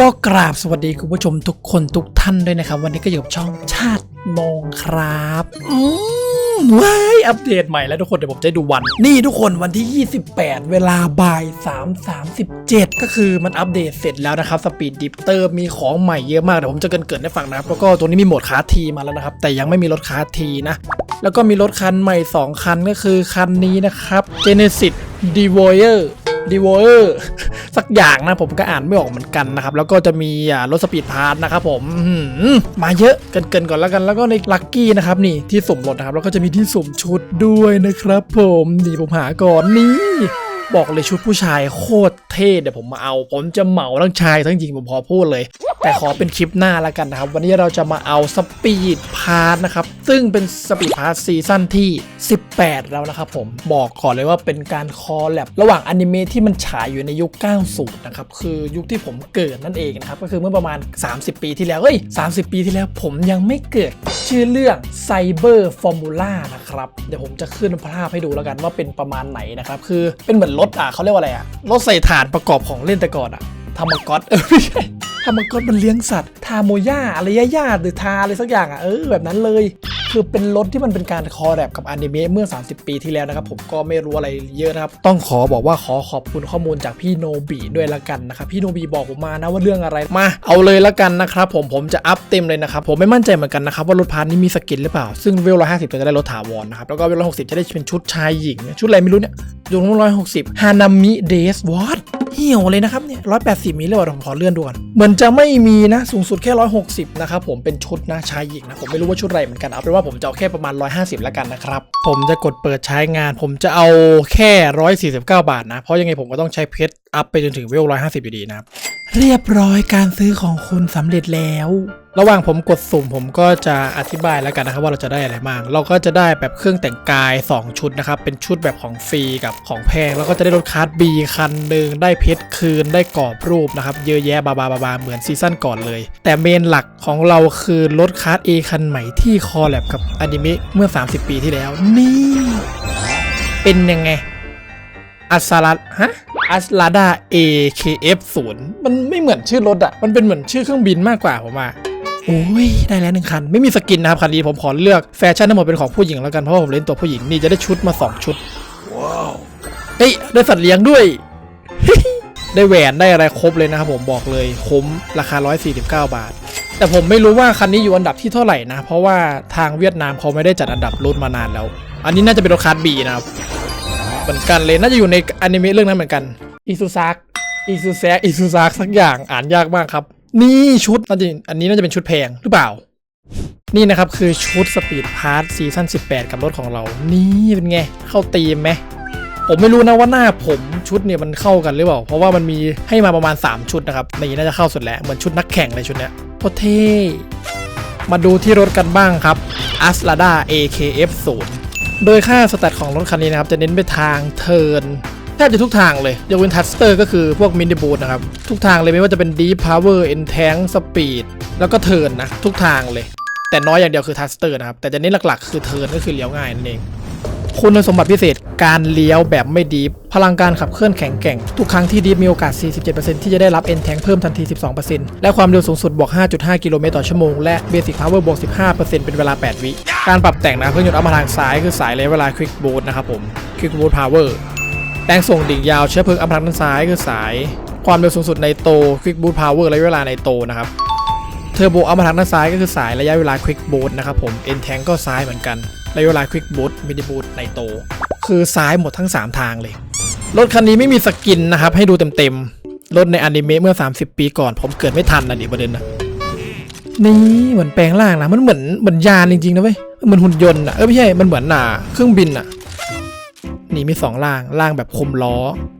ก็กราบสวัสดีคุณผู้ชมทุกคนทุกท่านด้วยนะครับ วันนี้ก็อยู่กับช่องชาติมองครับอืมว้ายอัปเดตใหม่แล้วทุกคนเดี๋ยวผมจะดูวัน นี่ทุกคนวันที่ 28 เวลาบ่าย3 37 ก็คือมันอัปเดตเสร็จแล้วนะครับสปีดดิฟเตอร์มีของใหม่เยอะมากเดี๋ยวผมจะเกรินให้ฟังนะครับแล้วก็ตัวนี้มีโหมดคาร์ทีมาแล้วนะครับ แต่ยังไม่มีรถคาร์ทีนะ แล้วก็มีรถคันใหม่ 2 คันก็คือคันนี้นะครับ Genesis d e v o y e r d e v o y e r สักอย่างนะผมก็อ่านไม่ออกเหมือนกันนะครับ แล้วก็จะมีรถสปีดพาร์ทนะครับผมมาเยอะเกินๆก่อนแล้วกันแล้วก็ในลัคกี้นะครับนี่ที่สุ่มรถนะครับ แล้วก็จะมีที่สุ่มชุดด้วยนะครับผมนี่ผมหาก่อนนี่บอกเลยชุดผู้ชายโคตรเท่เดี๋ยวผมมาเอา ผมจะเหมาทั้งชายทั้งหญิงผมพอพูดเลย แต่ขอเป็นคลิปหน้าแล้วกันนะครับ วันนี้เราจะมาเอาสปีดพาร์ทนะครับ ซึ่งเป็นสปีดพาร์ทซีซั่นที่ 18 แล้วนะครับผมบอกก่อนเลยว่าเป็นการคอลแลบระหว่างอนิเมะที่มันฉายอยู่ในยุค 90 นะครับ คือยุคที่ผมเกิดนั่นเองนะครับ ก็คือเมื่อประมาณ 30 ปีที่แล้วเฮ้ย 30 ปีที่แล้วผมยังไม่เกิด ชื่อเรื่อง Cyber Formula นะครับ เดี๋ยวผมจะขึ้นภาพให้ดูแล้วกันว่าเป็นประมาณไหนนะครับคือเป็นเหมือนรถอะเขาเรียกว่าอะไรอะรถใส่ถ่านประกอบของเล่นแต่ก่อนอะ ธรรมกอตเออไม่ใช่ธรรมกอตมันเลี้ยงสัตว์ ทาโมย่าอะไรย่าๆหรือทาอะไรสักอย่างอะเออแบบนั้นเลย คือเป็นรถที่มันเป็นการคอแลบกับอนิเมะเมื่อ 30 ปีที่แล้วนะครับ ผมก็ไม่รู้อะไรเยอะนะครับ ต้องขอบอกว่าขอขอบคุณข้อมูลจากพี่โนบีด้วยละกันนะครับ พี่โนบีบอกผมมานะว่าเรื่องอะไรมา เอาเลยละกันนะครับผมผมจะอัพเต็มเลยนะครับ ผมไม่มั่นใจเหมือนกันนะครับว่ารถพาร์ทนี้มีสกินหรือเปล่า ซึ่งเวลร้อยห้าสิบจะได้รถถาวรนะครับแล้วก็เวลร้อยหกสิบจะได้เป็นชุดชายหญิงชุดอะไรไม่รู้เนี่ยอยู่ร้อยหกสิบฮานามิเดสวอต เหี่ยวเลยนะครับเนี่ยร้อยแปดสิบมีเลยว่ะผมขอเลื่อนดูก่อนเหมือนจะไม่มีนะสูงสุดแค่ร้อยหกสิบนะครับผมเป็นชุดนะชายหญิงนะผมไม่รู้ว่าชุดอะไรเหมือนกันเอาเป็นว่าผมจะเอาแค่ประมาณร้อยห้าสิบแล้วกันนะครับผมจะกดเปิดใช้งาน ผมจะเอาแค่ร้อยสี่สิบเก้าบาทนะเพราะยังไงผมก็ต้องใช้เพชรอัพไปจนถึงเวลร้อยห้าสิบอยู่ดีนะครับ เรียบร้อยการซื้อของคุณสำเร็จแล้ว ระหว่างผมกดสุ่มผมก็จะอธิบายแล้วกันนะครับว่าเราจะได้อะไรบ้าง เราก็จะได้แบบเครื่องแต่งกาย 2 ชุดนะครับ เป็นชุดแบบของฟรีกับของแพง แล้วก็จะได้รถคาร์ดบีคันหนึ่งได้เพชรคืนได้กรอบรูปนะครับ เยอะแยะบาบาบาบาเหมือนซีซั่นก่อนเลย แต่เมนหลักของเราคือรถคาร์ดเอคันใหม่ที่คอแลบกับอนิเมะเมื่อ 30 ปีที่แล้ว นี่ เป็นยังไง อัสลาฮะอัสลาดา AKF 0มันไม่เหมือนชื่อรถอะมันเป็นเหมือนชื่อเครื่องบินมากกว่าผมว่าโอ้ย ได้แล้วหนึ่งคัน ไม่มีสกินนะครับคันนี้ผมขอเลือกแฟชั่นทั้งหมดเป็นของผู้หญิงแล้วกันเพราะว่าผมเล่นตัวผู้หญิงนี่จะได้ชุดมา 2 ชุดว้าวเฮ้ยได้สัตว์เลี้ยงด้วย ได้แหวนได้อะไรครบเลยนะครับผมบอกเลยคุ้มราคา 149 บาท แต่ผมไม่รู้ว่าคันนี้อยู่อันดับที่เท่าไหร่นะ เพราะว่าทางเวียดนามเขาไม่ได้จัดอันดับรุ่นมานานแล้ว อันนี้น่าจะเป็นรถคาร์ดบีนะครับ เหมือนกันเลยน่าจะอยู่ในอนิเมะเรื่องนั้นเหมือนกันอิซูซักอิซูแซกอิซูซักสักอย่างอ่านยากมากครับ นี่ชุดน่าจะอันนี้น่าจะเป็นชุดแพงหรือเปล่า นี่นะครับคือชุดสปีดพาร์ทซีซั่น18 กับรถของเรา นี่เป็นไง เข้าตีมไหมผมไม่รู้นะว่าหน้าผมชุดเนี่ยมันเข้ากันหรือเปล่า เพราะว่ามันมีให้มาประมาณ 3 ชุดนะครับนี่น่าจะเข้าสุดแล้วเหมือนชุดนักแข่งเลยชุดเนี้ยโคตรเท่มาดูที่รถกันบ้างครับ a s l a d a AKF 0 โดยค่าสแตทของรถคันนี้นะครับ จะเน้นไปทางเทิร์นแทบจะทุกทางเลยยกเว้นทัสเตอร์ก็คือพวกมินิบูทนะครับ ทุกทางเลยไม่ว่าจะเป็นดีพาวเวอร์เอ็นแทงสปีดแล้วก็เทิร์นนะ ทุกทางเลย แต่น้อยอย่างเดียวคือทัสเตอร์นะครับ แต่จะเน้นหลักๆ คือเทิร์นก็คือเลี้ยวง่ายนั่นเอง คุณสมบัติพิเศษการเลี้ยวแบบไม่ดีฟพลังการขับเคลื่อนแข็งแกร่ง ทุกครั้งที่ดีฟมีโอกาส 47%ที่จะได้รับ N แทงเพิ่มทันที 12%และความเร็วสูงสุดบวก 5.5 กิโลเมตรต่อชั่วโมง และ Basic Power บวก 15%เป็นเวลา 8 วิ การปรับแต่งนะเครื่องยนต์เอามาทางซ้ายคือสายระยเวลา Quick Boost นะครับผม Quick Boost Power แรงส่งดิ่งยาวเชื้อเพลิงอัมพลังด้านซ้ายคือสาย ความเร็วสูงสุดในโต Quick Boost Power ระยะเวลาในโตนะครับ ทอร์โบเอามาทางด้านซ้ายก็คือสายระยะเวลา Quick Boost นะครับผม N Tank ก็ซ้ายเหมือนกันระยะเวลา Quick Boost Mini Boost ในโตคือซ้ายหมดทั้ง 3 ทางเลย รถคันนี้ไม่มีสกินนะครับ ให้ดูเต็มๆ รถในอนิเมะเมื่อ 30 ปีก่อน ผมเกิดไม่ทันนะดิประเด็นนะนี่เหมือนแปลงร่างนะมันเหมือนเหมือนยานจริงๆนะเว้ยเหมือนหุ่นยนต์อะเออไม่ใช่มันเหมือนหนาเครื่องบินอะนี่มีสองล่างล่างแบบคุมล้อ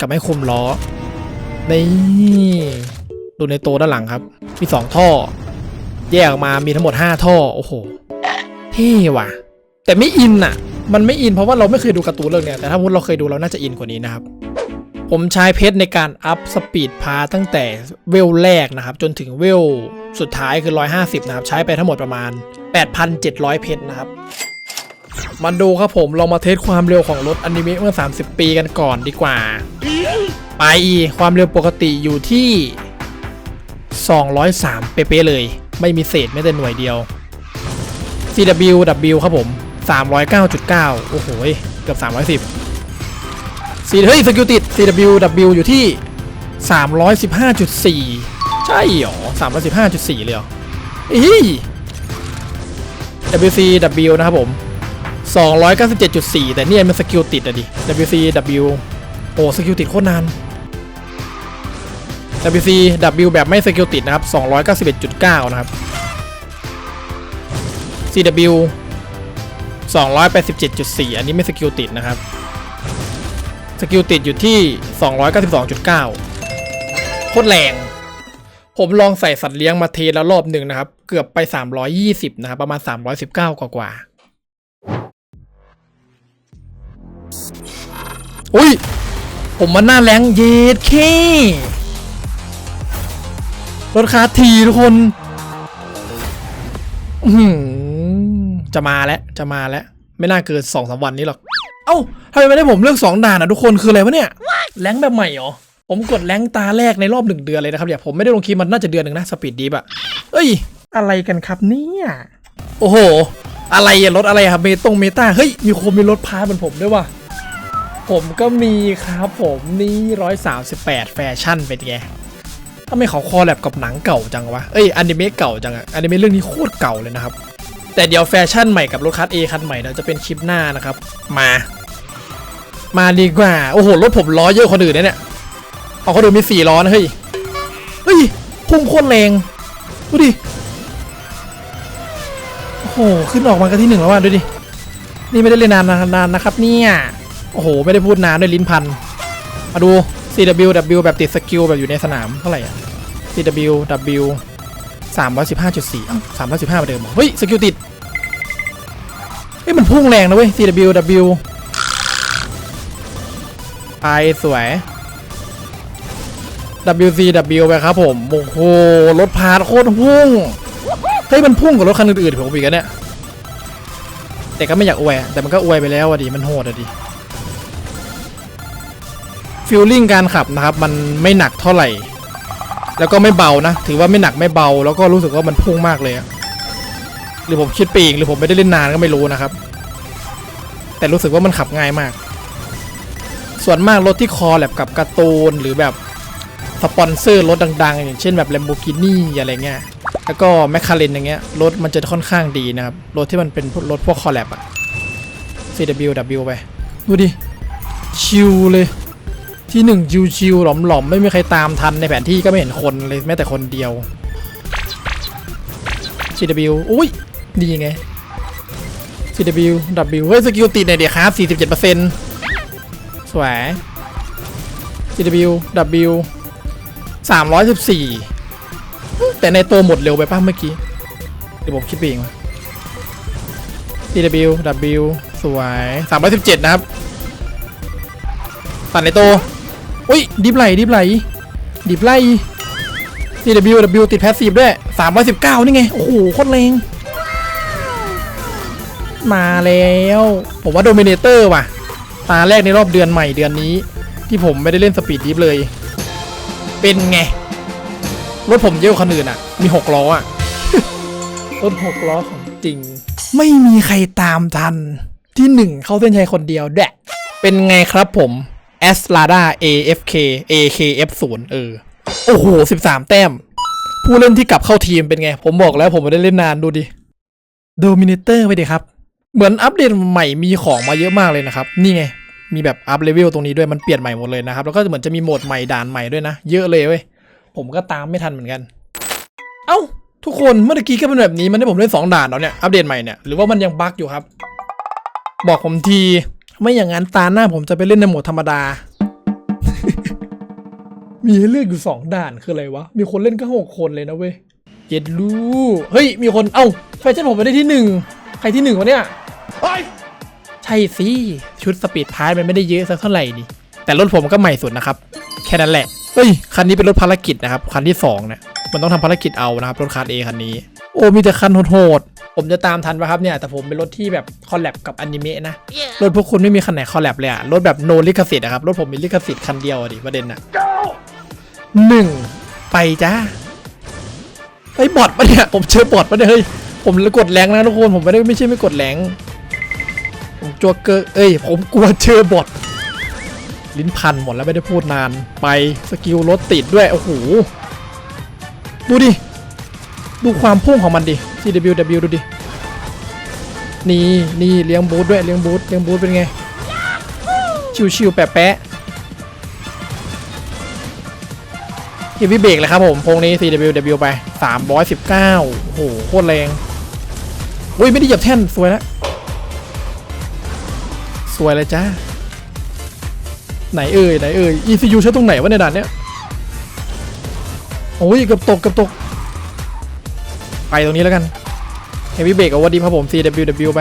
กับไม่คุมล้อนี่ดูในโตด้านหลังครับ มีสองท่อ แยกออกมามีทั้งหมด 5 ท่อ โอ้โหเท่ว่ะ แต่ไม่อินอะมันไม่อินเพราะว่าเราไม่เคยดูการ์ตูนเรื่องเนี้ยแต่ถ้ามุดเราเคยดูเราน่าจะอินกว่านี้นะครับ ผมใช้เพชรในการอัพสปีดพาตั้งแต่เวลแรกนะครับ จนถึงเวลสุดท้ายคือ 150 นะครับ ใช้ไปทั้งหมดประมาณ 8,700 เพชรนะครับมาดูครับผมเรามาเทสความเร็วของรถอนิเมะเมื่อ 30 ปีกันก่อนดีกว่า ไปความเร็วปกติอยู่ที่ 203 เป๊ะเลย ไม่มีเศษแม้แต่หน่วยเดียว CW W ครับผม 309.9 โอ้โห เกือบ 310 C เฮ้ยสกิลติด CW W อยู่ที่ 315.4 ใช่เหรอ 315.4 เลยเหรออี WC W นะครับผม 297.4 แต่เนี่ยมันสกิลติดอะดิ WC W โอ้สกิลติดโคตรนาน WC W แบบไม่สกิลติดนะครับ 291.9 นะครับ CW 287.4 อันนี้ไม่สกิลติดนะครับ สกิลติดอยู่ที่ 292.9 โคตรแรง ผมลองใส่สัตว์เลี้ยงมาเทแล้วรอบหนึ่งนะครับ เกือบไป 320 นะครับ ประมาณ 319 กว่ากว่าอุ้ย ผมมันหน้าแรงเย็ดเค รถคาทีทุกคนจะมาแล้วจะมาแล้ว ไม่น่าเกินสองสามวันนี้หรอก เอ้าทำไมไม่ได้ผมเลือกสองด่านอะทุกคนคืออะไรวะเนี่ยแรงแบบใหม่เหรอผมกดแรงตาแรกในรอบหนึ่งเดือนเลยนะครับอย่าผมไม่ได้ลงคลิปมันน่าจะเดือนหนึ่งนะสปีดดีปอะเอ้ย อะไรกันครับเนี่ยโอ้โห อะไรอะรถอะไรครับเมตงเมตาเฮ้ยมีคนมีรถพาเหมือนผมด้วยว่ะผมก็มีครับผมนี่ร้อยสามสิบแปดแฟชั่นเป็นไง ทำไมเขาคอแลบกับหนังเก่าจังวะ เอ้ยอนิเมะเก่าจังอะอนิเมะเรื่องนี้โคตรเก่าเลยนะครับ แต่เดี๋ยวแฟชั่นใหม่กับรถคัสเอคันใหม่เราจะเป็นคลิปหน้านะครับ มา มาดีกว่า โอ้โห รถผมล้อเยอะคนอื่นนะเนี่ยเอาคนอื่นมีสี่ล้อนะเฮ้ย เฮ้ย พุ่งโคตรแรง ดูดิ โอ้โห ขึ้นออกมากันที่หนึ่งแล้วว่ะดูดิ นี่ไม่ได้เล่นนานนานนะครับเนี่ย โอ้โห ไม่ได้พูดนานด้วยลิ้นพัน มาดู CWW แบบติดสกิลแบบอยู่ในสนามเท่าไหร่อะ CWW 315.4อ้าว315เหมือนเดิมเหรอเฮ้ย สกิลติด เฮ้ย มันพุ่งแรงนะเว้ย CWW ไปสวย WCW ไปครับผม โอ้โห รถพาร์ทโคตรพุ่ง เฮ้ย มันพุ่งกว่ารถคันอื่นๆผมอีกแล้วเนี่ย แต่ก็ไม่อยากอวยแต่มันก็อวยไปแล้วอะดิ มันโหดอะดิ ฟิลลิ่งการขับนะครับมันไม่หนักเท่าไหร่ แล้วก็ไม่เบานะ ถือว่าไม่หนักไม่เบา แล้วก็รู้สึกว่ามันพุ่งมากเลยหรือผมคิดปเองหรือผมไม่ได้เล่นนานก็ไม่รู้นะครับ แต่รู้สึกว่ามันขับง่ายมาก ส่วนมากรถที่คอแลบกับการ์ตูนหรือแบบสปอนเซอร์รถดัง ๆ อย่างเช่นแบบ Lamborghini อะไรเงี้ยแล้วก็แมคคาเรนอย่างเงี้ยรถมันจะค่อนข้างดีนะครับ รถที่มันเป็นรถพวกคอแลบอะ CWW ไป ดูดิ ชิลเลย ที่หนึ่งชิวๆหลอมๆ ไม่มีใครตามทันในแผนที่ก็ไม่เห็นคนเลยแม้แต่คนเดียว CW อุ้ย ดีไง CW W เฮ้ย สกิลติดเนี่ยเดี๋ยวครับ47%สวย CW W 314 แต่ในตัวหมดเร็วไปป่ะเมื่อกี้เดี๋ยวผมคิดไปเองว่ะ CW W สวย 317 นะครับ ตัดในตัว อุ้ยดิฟไหลดิฟไหลดิฟไหล CW W ติดแพสซีฟด้วย319 นี่ไง โอ้โหโคตรแรงมาแล้ว ผมว่าโดมิเนเตอร์ว่ะ ตาแรกในรอบเดือนใหม่เดือนนี้ ที่ผมไม่ได้เล่นสปีดดิฟเลย เป็นไง รถผมเยอะกว่าคนอื่นอะ มี 6 ล้ออะ รถ 6 ล้อของจริง ไม่มีใครตามทันที่หนึ่งเข้าเส้นชัยคนเดียวแดะเป็นไงครับผม a s l a d a AFK AKF0 เออ โอ้โห 13 แต้ม ผู้เล่นที่กลับเข้าทีมเป็นไง ผมบอกแล้วผมไม่ได้เล่นนานดูดิโดมิเนเตอร์ไปดิครับ เหมือนอัปเดตใหม่มีของมาเยอะมากเลยนะครับ นี่ไง มีแบบอัพเลเวลตรงนี้ด้วยมันเปลี่ยนใหม่หมดเลยนะครับ แล้วก็เหมือนจะมีโหมดใหม่ด่านใหม่ด้วยนะ เยอะเลยเว้ย ผมก็ตามไม่ทันเหมือนกัน เอ้า ทุกคนเมื่อกี้ก็เป็นแบบนี้มันให้ผมเล่นสองด่านแล้วเนี่ยอัปเดตใหม่เนี่ยหรือว่ามันยังบั๊กอยู่ครับ บอกผมที ไม่อย่างนั้นตาหน้าผมจะไปเล่นในโหมดธรรมดา มีให้เลือกอยู่สองด่านคืออะไรวะ มีคนเล่นก็หกคนเลยนะเว้ยเจ็ดลูเฮ้ย มีคนเอ้าแฟชั่นผมไปได้ที่หนึ่งใครที่หนึ่งวะเนี่ยใช่สิ ชุดสปีดพาร์มันไม่ได้เยอะสักเท่าไหร่นี่แต่รถผมก็ใหม่สุดนะครับ แค่นั้นแหละเฮ้ย คันนี้เป็นรถภารกิจนะครับ คันที่สองเนี่ยมันต้องทำภารกิจเอานะครับ รถคาร์เอคันนี้ โอ้มีแต่คันโหดๆ ผมจะตามทันปะครับเนี่ย แต่ผมเป็นรถที่แบบคอลแลบกับอนิเมะนะ รถพวกคุณไม่มีคันไหนคอลแลบเลยอะรถแบบโนลิขสิทธิ์อะครับ รถผมมีลิขสิทธิ์คันเดียวอะดิประเด็นอะหนึ่งไปจ้าบอทปะเนี่ยผมเจอบอทปะเนี่ยเฮ้ยผมกดแรงนะทุกคนผมไม่ได้ไม่ใช่ไม่กดแรงผมจัวเกอร์เอ้ย ผมกลัวเจอบอทลิ้นพันหมดแล้วไม่ได้พูดนานไปสกิลรถติดด้วยโอ้โหดูดิดูความพุ่งของมันดิ CWW ดูดิ นี่นี่เลี้ยงบูทด้วยเลี้ยงบูทเลี้ยงบูทเป็นไง ชิวๆแปะๆเฮฟวี่เบกเลยครับผมโพงนี้ CWW ไป 319 โอ้โห โคตรแรง อุ้ย ไม่ได้เหยียบแท่น สวยแล้ว สวยเลยจ้า ไหนเอ่ย ไหนเอ่ย ECU ใช้ตรงไหนวะในด่านเนี้ย โอ้ยกือบตกกือบตก ไปตรงนี้แล้วกันเฮฟวี่เบรกเอาวัดีครับผม CWW ไป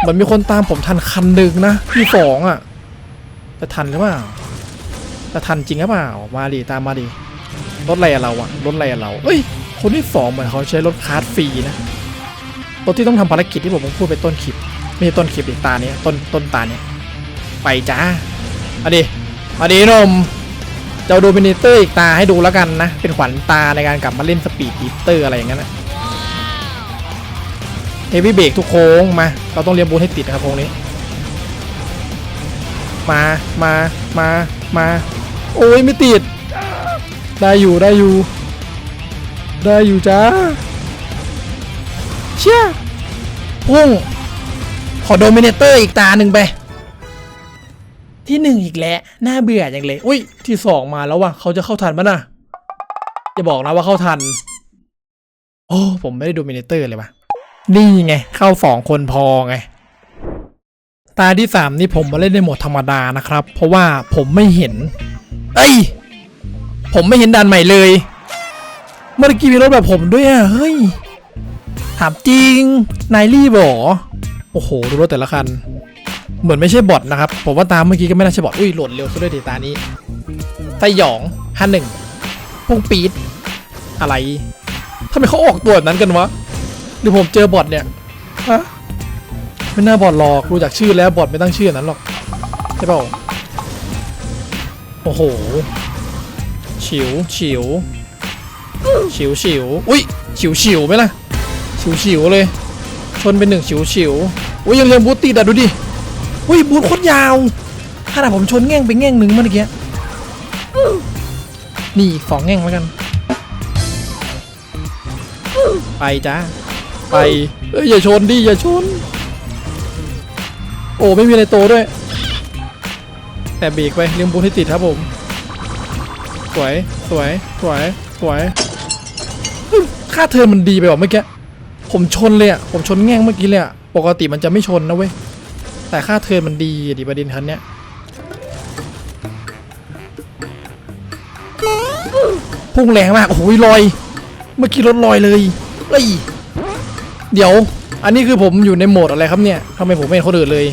เหมือนมีคนตามผมทันคันหนึ่งนะที่สองอะจะทันหรือเปล่าจะทันจริงหรือเปล่ามาดิตามมาดิรถอะไรเราอะรถอะไรอะเราเอ้ยคนที่สองเหมือนเขาใช้รถคาร์ดฟรีนะรถที่ต้องทำภารกิจที่ผมพูดไปต้นคลิปไม่ใช่ต้นคลิปอีกตาเนี้ยต้นต้นตาเนี้ยไปจ้ามาดิมาดิหนมจะเอาโดมิเนเตอร์อีกตาให้ดูแล้วกันนะ เป็นขวัญตาในการกลับมาเล่นสปีดอีเตอร์อะไรอย่างนั้นนะ เฮฟวี่เบรกทุกโค้งมา เราต้องเรียนบูทให้ติดนะครับโค้งนี้ มา มา มา มา โอ้ยไม่ติด ได้อยู่ได้อยู่ ได้อยู่จ้า เชี่ยพุ่ง ขอโดมิเนเตอร์อีกตาหนึ่งไป ที่หนึ่งอีกแล้ว น่าเบื่ออย่างเลย อุ้ย ที่สองมาแล้วว่ะ เขาจะเข้าทันมั้ยนะอย่าบอกนะว่าเข้าทัน โอ้ ผมไม่ได้โดมิเนเตอร์เลยว่ะ นี่ไง เข้าสองคนพอไง ตาที่สามนี่ผมมาเล่นในโหมดธรรมดานะครับ เพราะว่าผมไม่เห็น เอ้ย ผมไม่เห็นด่านใหม่เลย เมื่อกี้มีรถแบบผมด้วยอะ เฮ้ย ถามจริง นายรีบอโอ้โห ดูรถแต่ละคัน เหมือนไม่ใช่บอทนะครับ ผมว่าตามเมื่อกี้ก็ไม่น่าใช่บอทอุ้ยโหลดเร็วซะด้วยดีตานี้ไตหยองฮันหนึ่งพุ่งปีดอะไรทำไมเขาออกตัวแบบนั้นกันวะ หรือผมเจอบอทเนี่ยฮะไม่น่าบอทหรอกดูจากชื่อแล้วบอทไม่ตั้งชื่อนั้นหรอกใช่เปล่าโอ้โหฉิวฉิวฉิวฉิวอุ้ยฉิวฉิวไหมล่ะฉิวฉิวเลย ชนเป็นหนึ่งฉิวฉิวอุ้ยยังเรียงบูตติดอะดูดิอุ้ยบูตโคตรยาวขนาดผมชนแง่งไปแง่งหนึ่งเมื่อกี้นี่สองแง่งแล้วกัน ไปจ้า ไปเอ้ยอย่าชนดิอย่าชน โอ้ไม่มีอะไรโตด้วย แต่เบรกไปเลี้ยงบูทให้ติดครับผม สวยสวยสวยสวยค่าเทอมมันดีไปกว่าเมื่อกี้ผมชนเลยอะผมชนแง่งเมื่อกี้เลยอะปกติมันจะไม่ชนนะเว้ยแต่ค่าเทอมมันดีดิประเด็นคันเนี้ยพุ่งแรงมากโอ้โหลอย เมื่อกี้รถลอยเลยเอ้ย เดี๋ยว อันนี้คือผมอยู่ในโหมดอะไรครับเนี่ยทำไมผมไม่เห็นคนอื่นเลย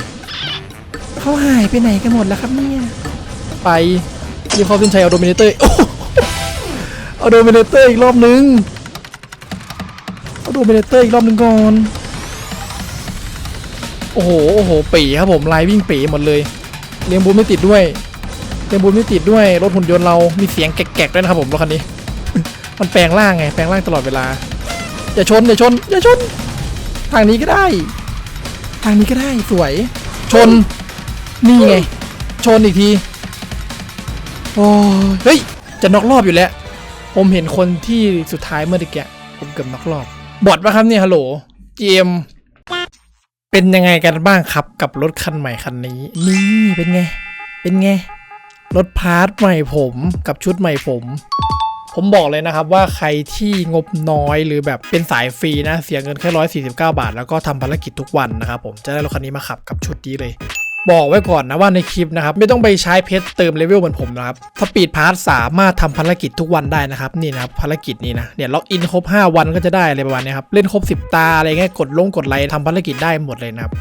เขาหายไปไหนกันหมดแล้วครับเนี่ย ไปรีบเข้าเส้นชัยเอาโดมิเนเตอร์เอาโดมิเนเตอร์อีกรอบนึง เอาโดมิเนเตอร์อีกรอบนึงก่อน โอ้โห โอ้โหปีครับผมลายวิ่งปีหมดเลย เลี้ยงบูมไม่ติดด้วย เลี้ยงบูมไม่ติดด้วย รถหุ่นยนต์เรา มีเสียงแกกๆด้วยนะครับผมรถคันนี้ มันแปลงร่างไง แปลงร่างตลอดเวลา อย่าชน อย่าชน อย่าชนทางนี้ก็ได้ ทางนี้ก็ได้สวย ชน นี่ไง ชนอีกที โอ้เฮ้ย จะน็อกรอบอยู่แล้ว ผมเห็นคนที่สุดท้ายเมื่อตะกี้ผมเกือบน็อกรอบ บอดปะครับเนี่ยฮัลโหล GM เป็นยังไงกันบ้างครับกับรถคันใหม่คันนี้ นี่เป็นไง เป็นไง รถพาร์ทใหม่ผมกับชุดใหม่ผม ผมบอกเลยนะครับว่าใครที่งบน้อยหรือแบบเป็นสายฟรีนะ เสียเงินแค่ 149 บาท แล้วก็ทำภารกิจทุกวันนะครับผมจะได้รถคันนี้มาขับกับชุดนี้เลย บอกไว้ก่อนนะว่าในคลิปนะครับ ไม่ต้องไปใช้เพชรเติมเลเวลเหมือนผมนะครับสปีดพาร์ทสามารถทำภารกิจทุกวันได้นะครับนี่นะครับภารกิจนี้นะเนี่ยล็อกอินครบ 5 วันก็จะได้อะไรประมาณนี้ครับเล่นครบ 10 ตาอะไรเงี้ยกดลงกดไลค์ทำภารกิจได้หมดเลยนะครับ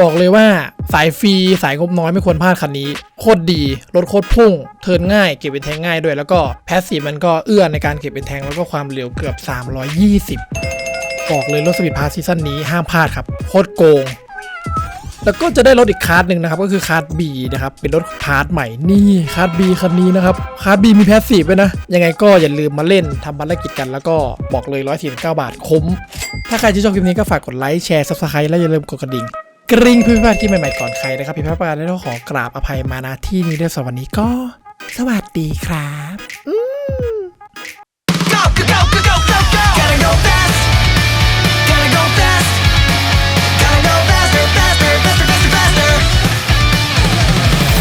บอกเลยว่าสายฟรีสายงบน้อยไม่ควรพลาดคันนี้ โคตรดีรถโคตรพุ่ง เทิร์นง่ายเก็บเป็นแทงง่ายด้วย แล้วก็แพสซีฟมันก็เอื้อในการเก็บเป็นแทงแล้วก็ความเร็วเกือบ 320 บอกเลยรถสปีดพาร์ทซีซั่นนี้ห้ามพลาดครับโคตรโกง แล้วก็จะได้รถอีกคาร์ดหนึ่งนะครับ ก็คือคาร์ดบีนะครับ เป็นรถพาร์ทใหม่นี่คาร์ดบีคันนี้นะครับ คาร์ดบีมีแพสซีฟด้วยนะ ยังไงก็อย่าลืมมาเล่นทำบัตรกิจกัน แล้วก็บอกเลย 149 บาทคุ้ม ถ้าใครที่ชอบคลิปนี้ก็ฝากกดไลค์แชร์ซับสไครต์และอย่าลืมกดกระดิ่ง กริ่งเพื่อพลาดที่ใหม่ๆก่อนใครนะครับพี่พระปานและต้องขอกราบอภัยมานณที่นี้ด้วยสำหรับวันนี้ก็ สวัสดีครับ go, go,